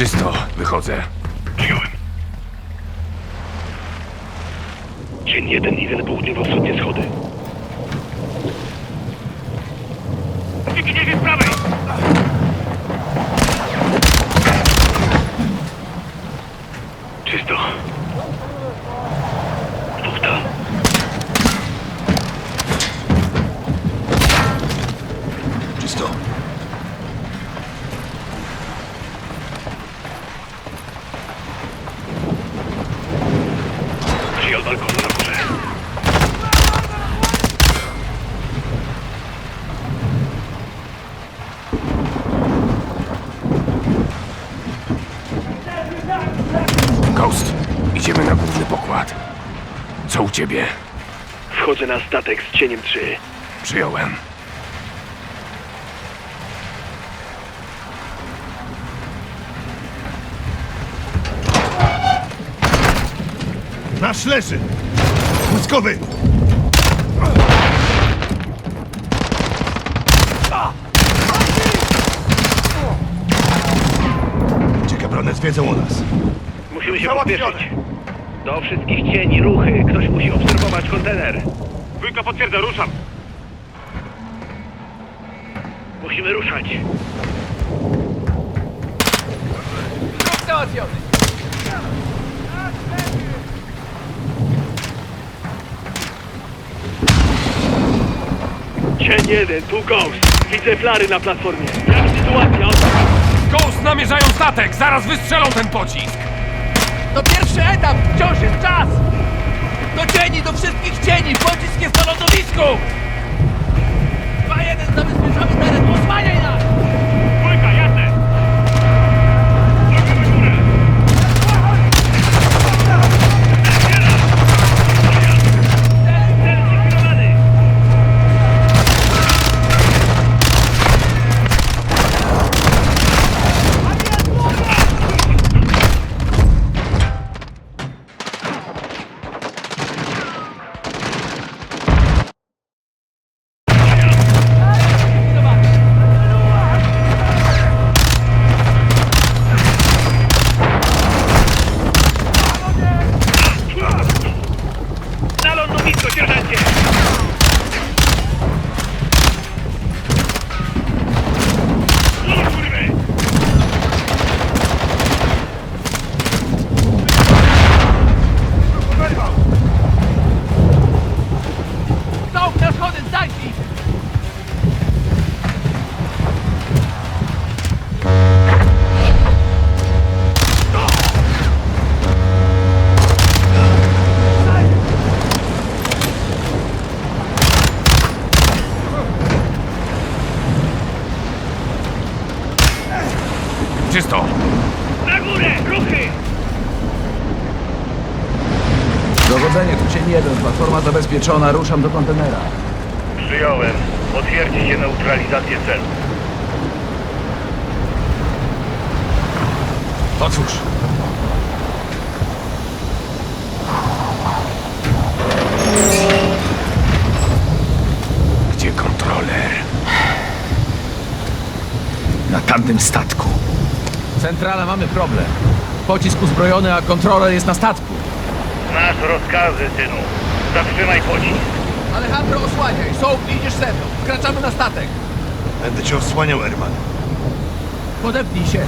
Czysto, wychodzę. Przyjąłem. Cień jeden, jeden południowo-wschodnie schody. Wygniewie z prawej! Czysto. Dwóch tam. Czysto. Przyjął balkonu na górze. Ghost, idziemy na główny pokład. Co u ciebie? Wchodzę na statek z cieniem 3. Przyjąłem. Nasz leży! Błyskowy! Ciekawe, Brones wiedzą o nas. Musimy się pospieszyć. Do wszystkich cieni, ruchy. Ktoś musi obserwować kontener. Dwójka potwierdza, ruszam. Musimy ruszać. Cień jeden, tu Ghost. Widzę flary na platformie. Jak sytuacja? Ghost namierzają statek! Zaraz wystrzelą ten pocisk! To pierwszy etap! Wciąż jest czas! Do cieni, do wszystkich cieni! Pocisk jest na lądowisku! 2-1, zabezpieczamy teren! Osłaniaj nas! Zabezpieczona, ruszam do kontenera. Przyjąłem. Potwierdźcie neutralizację celu. Otwórz! Gdzie kontroler? Na tamtym statku. Centrala, mamy problem. Pocisk uzbrojony, a kontroler jest na statku. Masz rozkazy, synu. Zatrzymaj pocisk. Alejandro, osłaniaj! Soap, idziesz ze mną! Wkraczamy na statek! Będę cię osłaniał, Erman. Podepnij się!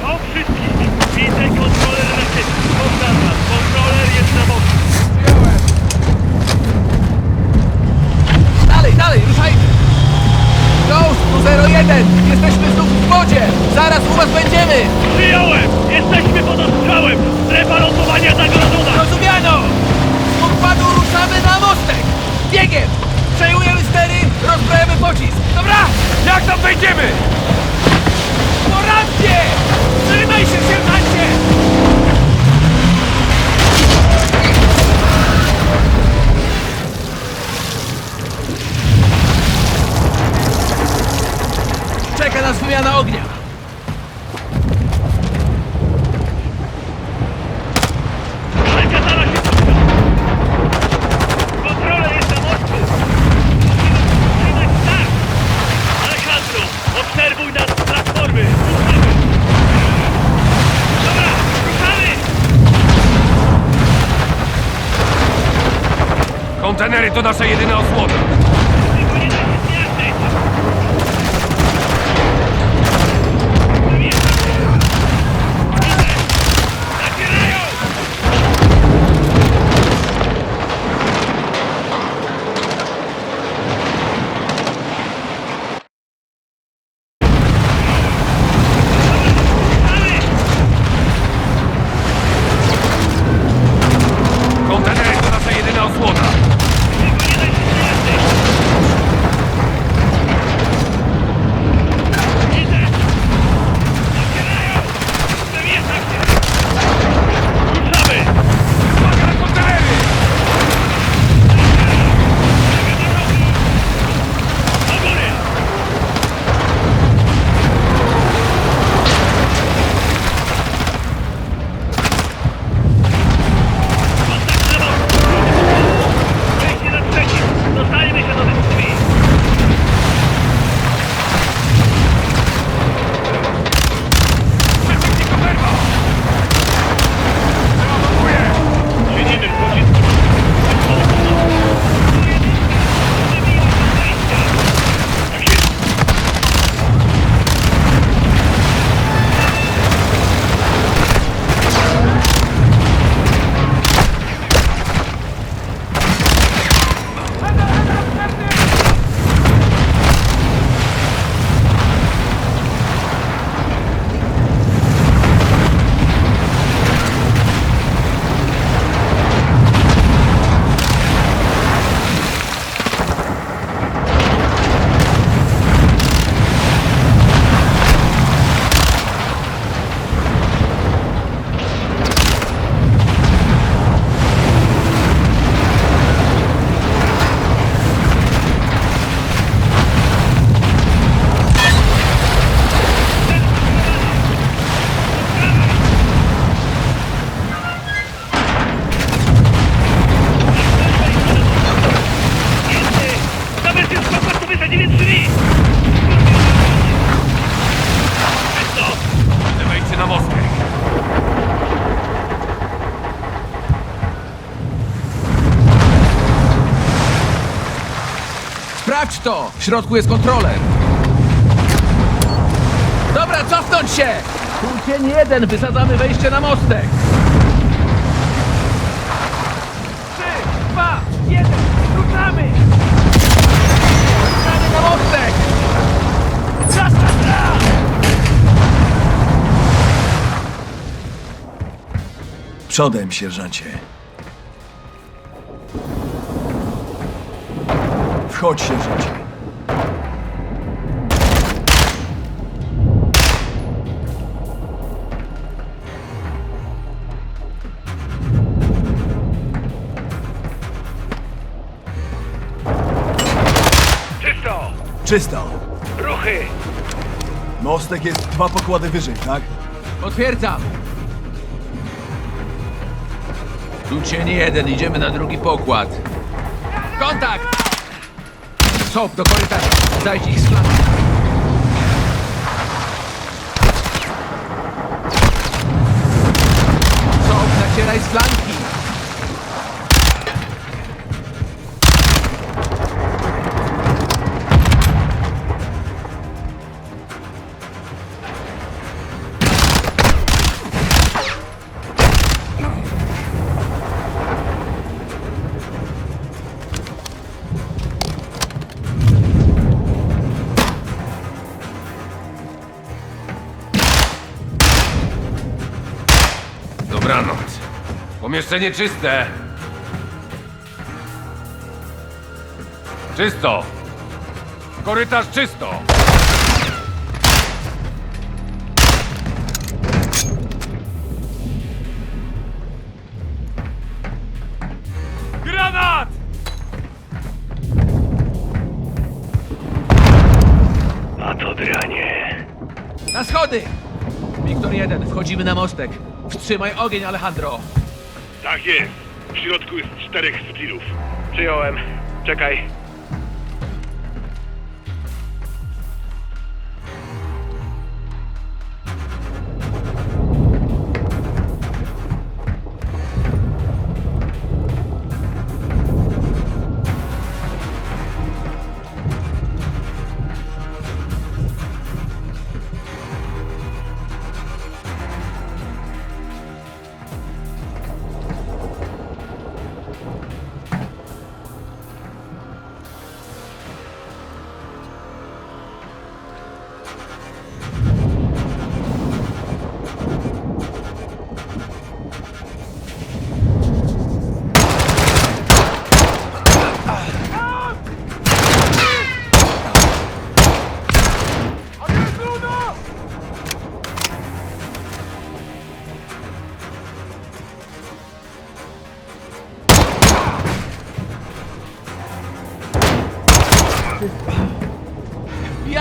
Do wszystkich! Widzę kontroler rakiety. Powtarzam, kontroler jest na boku. Przyjąłem! Dalej, dalej, ruszajmy! Ghost, tu 01! Jesteśmy znów w wodzie! Zaraz u was będziemy! Przyjąłem! Jesteśmy pod ostrzałem! Strefa lądowania zagrożona! Rozumiano! Z pokładu ruszamy na mostek! Biegiem! Przejmujemy stery, rozbrajamy pocisk! Dobra! Jak tam wejdziemy? Po rampie! Trzymaj się, sierżancie! Czeka nas wymiana ognia! Kontenery to Sprawdź to! W środku jest kontroler. Dobra, cofnąć się! Cień jeden, wysadzamy wejście na mostek. Trzy, dwa, jeden, ruszamy! Ruszamy na mostek! Raz, raz, raz! Przodem, sierżancie. Wchodź, sierżancie. Czysto! Czysto. Ruchy! Mostek jest dwa pokłady wyżej, tak? Potwierdzam. Tu cień jeden, idziemy na drugi pokład. Kontakt! Sop do korytarza. Zajdź ich z flanki. Sop, nacieraj z flanki. Pomieszczenie czyste. Czysto. Korytarz czysto. Granat! A to dranie. Na schody! Wiktor 1, wchodzimy na mostek. Wstrzymaj ogień, Alejandro. Tak jest. W środku jest czterech spirów. Przyjąłem. Czekaj.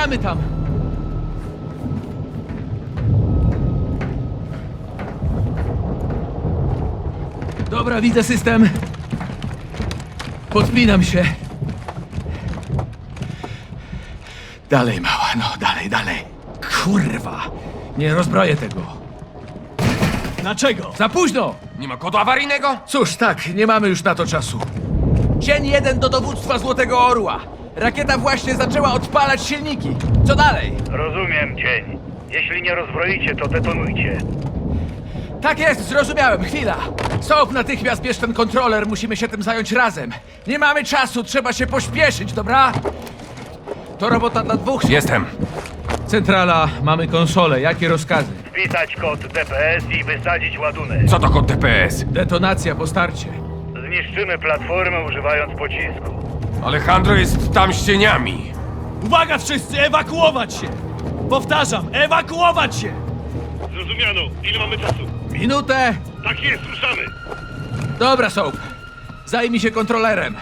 Wbijamy tam! Dobra, widzę system. Podpinam się. Dalej, mała, no, dalej, dalej. Kurwa! Nie rozbroję tego. Dlaczego? Za późno! Nie ma kodu awaryjnego? Cóż, tak, nie mamy już na to czasu. Cień jeden do dowództwa Złotego Orła. Rakieta właśnie zaczęła odpalać silniki. Co dalej? Rozumiem, cień. Jeśli nie rozbroicie, to detonujcie. Tak jest, zrozumiałem, chwila. Soap, natychmiast bierz ten kontroler, musimy się tym zająć razem. Nie mamy czasu, trzeba się pośpieszyć, dobra? To robota dla dwóch. Jestem. Centrala, mamy konsolę, jakie rozkazy? Wpisać kod DPS i wysadzić ładunek. Co to kod DPS? Detonacja po starcie. Zniszczymy platformę używając pocisku. Alejandro jest tam z cieniami. Uwaga wszyscy, ewakuować się! Powtarzam, ewakuować się! Zrozumiano. Ile mamy czasu? Minutę. Tak jest, ruszamy. Dobra, Soap. Zajmij się kontrolerem.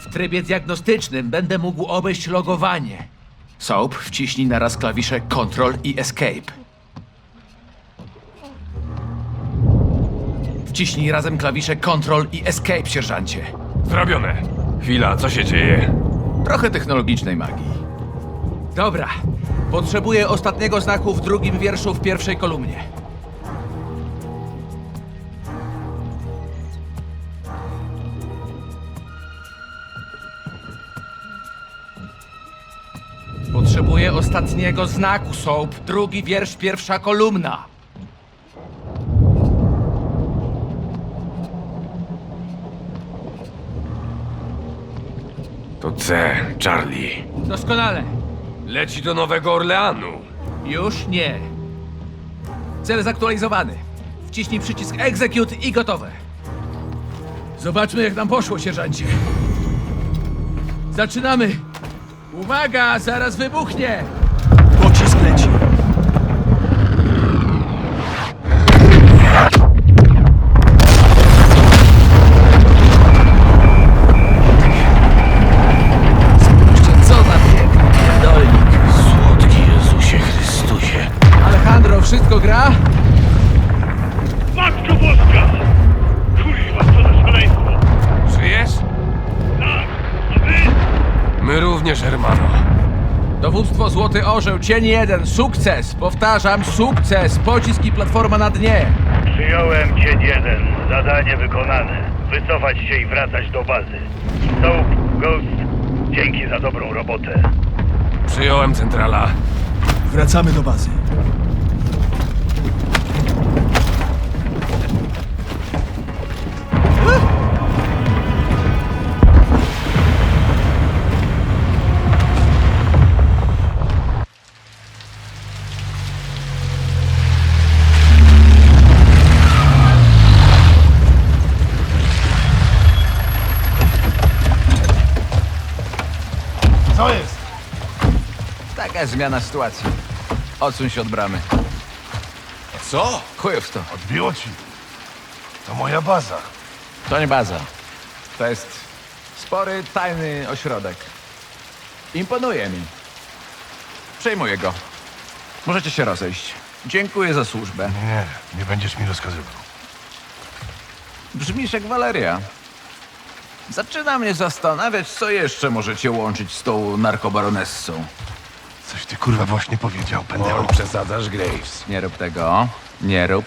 W trybie diagnostycznym będę mógł obejść logowanie. Soap, wciśnij naraz klawisze Control i Escape. Wciśnij razem klawisze Control i Escape, sierżancie. Zrobione. Chwila, co się dzieje? Trochę technologicznej magii. Dobra. Potrzebuję ostatniego znaku w drugim wierszu w pierwszej kolumnie. Potrzebuję ostatniego znaku, Soap. Drugi wiersz, pierwsza kolumna. To C, Charlie. Doskonale. Leci do Nowego Orleanu. Już nie. Cel zaktualizowany. Wciśnij przycisk Execute i gotowe. Zobaczmy, jak nam poszło, sierżancie. Zaczynamy. Uwaga, zaraz wybuchnie. Dowództwo Złoty Orzeł, cień jeden, sukces! Powtarzam, sukces! Pocisk i platforma na dnie. Przyjąłem cień jeden. Zadanie wykonane. Wycofać się i wracać do bazy. Soap, Ghost, dzięki za dobrą robotę. Przyjąłem centrala. Wracamy do bazy. Jest zmiana sytuacji. Odsuń się od bramy. Co? Chujów to. Odbiło ci. To moja baza. To nie baza. To jest spory, tajny ośrodek. Imponuje mi. Przejmuję go. Możecie się rozejść. Dziękuję za służbę. Nie, nie będziesz mi rozkazywał. Brzmisz jak Waleria. Zaczyna mnie zastanawiać, co jeszcze możecie łączyć z tą narkobaronessą. Coś ty kurwa właśnie powiedział, Pendejo. przesadzasz, Graves. Nie rób tego. Nie rób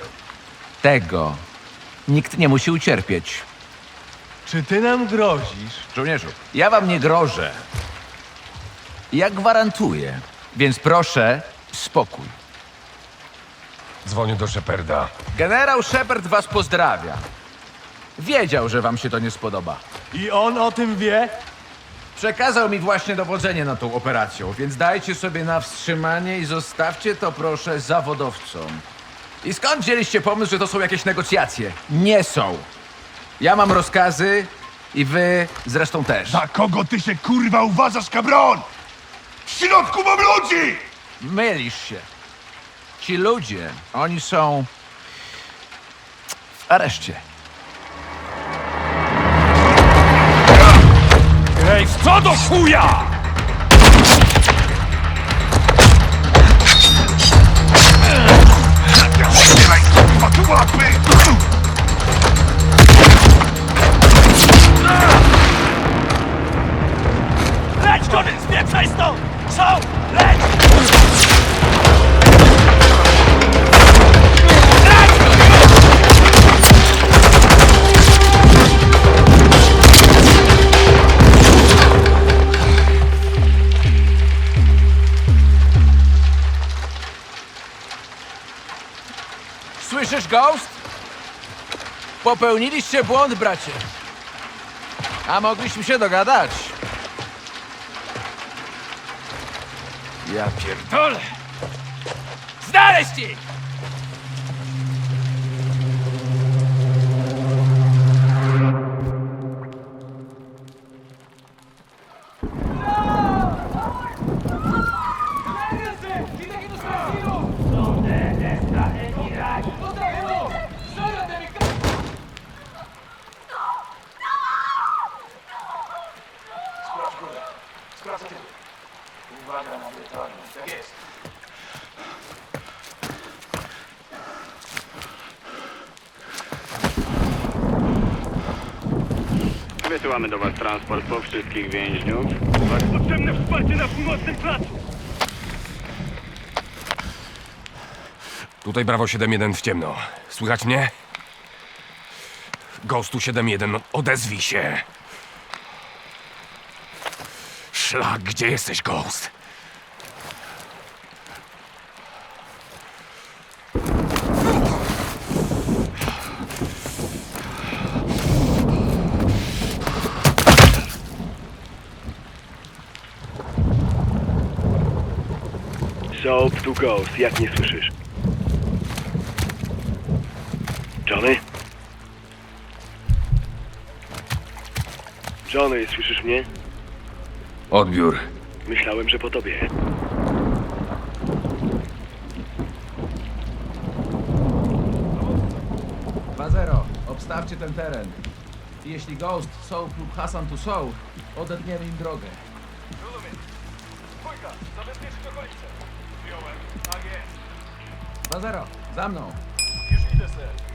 tego. Nikt nie musi ucierpieć. Czy ty nam grozisz? Żołnierzu, ja wam nie grożę. Ja gwarantuję. Więc proszę, spokój. Dzwonię do Sheparda. Generał Shepard was pozdrawia. Wiedział, że wam się to nie spodoba. I on o tym wie? Przekazał mi właśnie dowodzenie nad tą operacją, więc dajcie sobie na wstrzymanie i zostawcie to proszę zawodowcom. I skąd wzięliście pomysł, że to są jakieś negocjacje? Nie są. Ja mam rozkazy i wy zresztą też. Za kogo ty się kurwa uważasz, kabron? W środku mam ludzi! Mylisz się. Ci ludzie, oni są w areszcie. W co do chuja! Ghost? Popełniliście błąd, bracie. A mogliśmy się dogadać. Ja pierdolę. Znaleźć ich! Wysyłamy do Was transport po wszystkich więźniów. Potrzebne wsparcie na północnym placu! Tutaj Brawo 7-1 w ciemno. Słychać mnie? Ghostu 7-1, odezwij się. Szlak, gdzie jesteś, Ghost? Soap to Ghost, jak nie słyszysz? Johnny? Johnny, słyszysz mnie? Odbiór. Myślałem, że po tobie. Bazero, obstawcie ten teren. Jeśli Ghost, Soap lub Hassan tu są, odetniemy im drogę. Bazero, za mną. Już idę, ser.